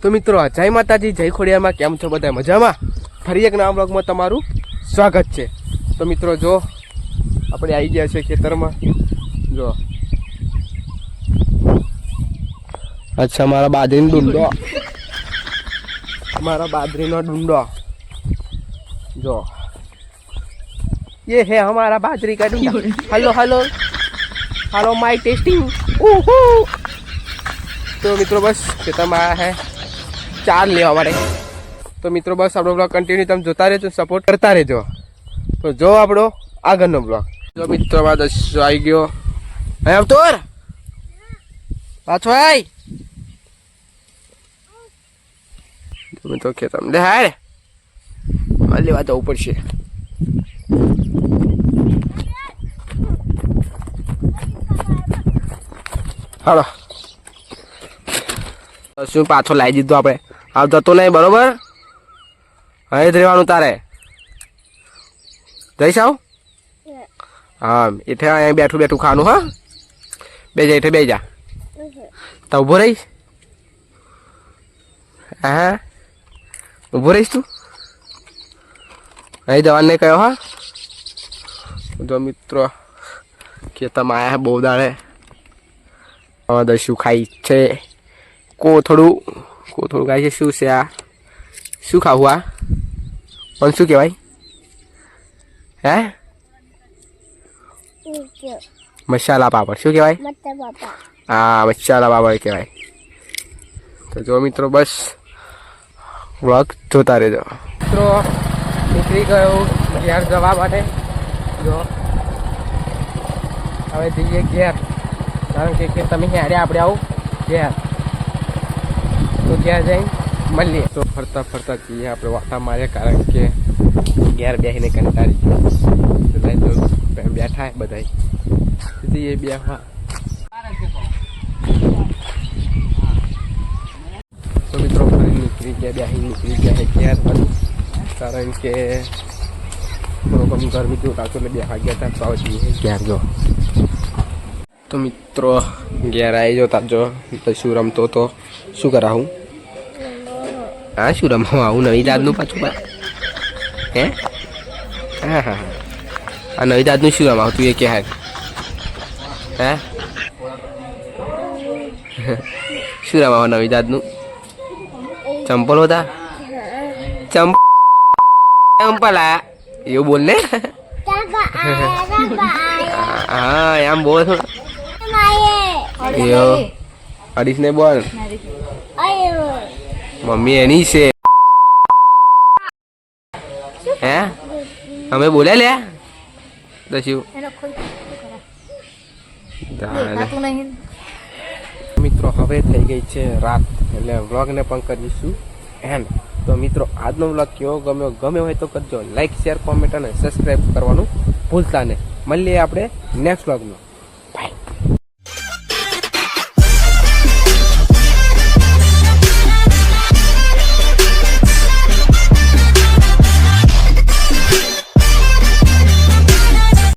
તો મિત્રો જય માતાજી જય ખોડિયામાં કેમ છો બધા મજામાં ફરી એક નવા બ્લોગમાં તમારું સ્વાગત છે તો મિત્રો જો આપણે આવી ગયા છે ખેતરમાં જો અચ્છા મારા બાજરીનો ડુંડો મારા બાજરીનો ડુંડો જો ये है हमारा बाजरी का डूंगा hello hello hello my testing તો મિત્રો બસ ખેતરમાં આવ્યા હે ચાર લેવા માટે. તો મિત્રો, બસ આપણો બ્લોગ કન્ટિન્યુ તમે જોતા રહેજો સપોર્ટ કરતા રહેજો. તો જો આપણો આગળનો બ્લોગ જો મિત્રો બાદ આવી ગયો. હે અવતોર પાછો આય. તો મિત્રો તમને લે, હાય લેવા જવું પડશે. હાલો. શું પાછો લાવી દીધો આપણે? આવ જતો નહીં, બરોબર? અહીં જ રહેવાનું તારે. જઈશ આવ? હા એઠે અહીંયા બેઠું બેઠું ખાવાનું, હા? બે જા એઠે બે જા. તો ઊભો રહીશ. હા ઊભો રહીશ તું? અહીં જવાનું નહીં કહ્યો, હા? જો મિત્રો કે તમે આયા બહુ દાડે. હવે દસ્યું ખાઈ છે? કોથળું કોથળું ખાય છે, શું છે આ? શું ખાવું આ? પણ શું કહેવાય? હે? મસાલા પાપડ, શું કહેવાય? હા, મસાલા પાપડ કહેવાય. તો જો મિત્રો, બસ વ્લોગ જોતા રહેજો. મિત્રો, નીકળી ગયો ઘેર જવા માટે. જો, હવે જઈએ ઘેર. કારણ કે તમે હેડે આપણે આવું ઘેર. તો ત્યાં જઈ મળીએ. તો ફરતા ફરતા જઈએ આપણે વાતા મારીએ કારણ કે ઘેર બેસીને કંટાળી બધા તો બેઠા બધા એ બેહવા તો મિત્રો ફરી નીકળી ગયા બેસી નીકળી ગયા ઘેર. કારણ કે થોડોક આમ ગરમી જેવું લાગતું એટલે બેસવા ગયા હતા, તો જઈએ ઘેર જો. તો મિત્રો, ઘેર આવી જો તાજો તો શું રમતો તો શું કરાવું? હા શું રમવા આવું? નવી દાદનું પાછું હે? હા હા હા. આ નવી દાદનું શું રમાવું તું એ કે હે હે? શું રમાવો નવી દાદનું ચંપલ હતા? ચંપ ચંપલ આ એવું બોલ ને. હા એમ બોલ. અડીશ ને બોલ. મમ્મી એની છે. હે? અમે બોલ્યા લે દસ્યું. મિત્રો હવે થઈ ગઈ છે રાત. એટલે વ્લોગને પણ કરીશું એન્ડ તો મિત્રો આજનો વ્લોગ કેવો ગમ્યો? ગમ્યો હોય તો કરજો. લાઈક શેર કોમેન્ટ અને સબસ્ક્રાઈબ કરવાનું ભૂલતા નહીં. મળીએ આપણે નેક્સ્ટ વ્લોગમાં.